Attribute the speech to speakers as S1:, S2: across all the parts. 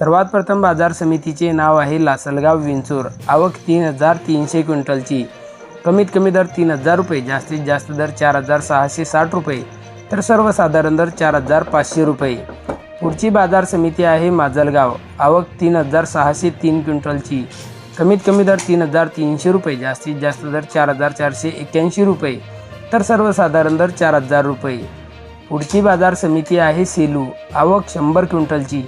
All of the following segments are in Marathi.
S1: सर्वात प्रथम बाजार समितीचे नाव आहे लासलगाव विंचूर. आवक तीन हजार तीनशे क्विंटलची. कमीत कमी दर तीन हजार रुपये जास्तीत जास्त दर चार हजार सहाशे साठ रुपये तर सर्वसाधारण दर चार हजार पाचशे रुपये. पुढची बाजार समिती आहे माजलगाव. आवक तीन हजार सहाशे तीन क्विंटलची. कमीत कमी दर तीन हजार तीनशे रुपये जास्तीत जास्त दर चार हजार चारशे एक्क्याऐंशी रुपये तर सर्वसाधारण दर चार हजार रुपये. पुढची बाजार समिती आहे सेलू. आवक शंभर क्विंटलची.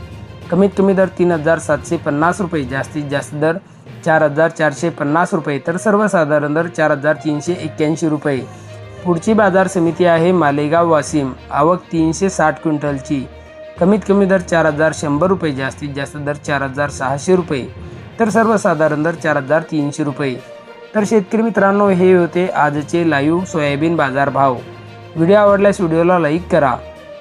S1: कमीत कमी दर तीन हजार सातशे पन्नास रुपये. जास्तीत जास्त दर चार हजार चारशे पन्नास रुपये. तर सर्वसाधारण दर चार हजार तीनशे एक्क्याऐंशी रुपये. पुढची बाजार समिती आहे मालेगाव वाशिम. आवक तीनशे साठ क्विंटलची. कमीत कमी दर चार हजार शंभर रुपये. जास्तीत जास्त दर चार हजार सहाशे रुपये. तर सर्वसाधारण दर चार हजार तीनशे रुपये. तर शेतकरी मित्रांनो हे होते आजचे लाईव्ह सोयाबीन बाजार भाव व्हिडिओ आवडल्यास व्हिडिओला लाईक करा.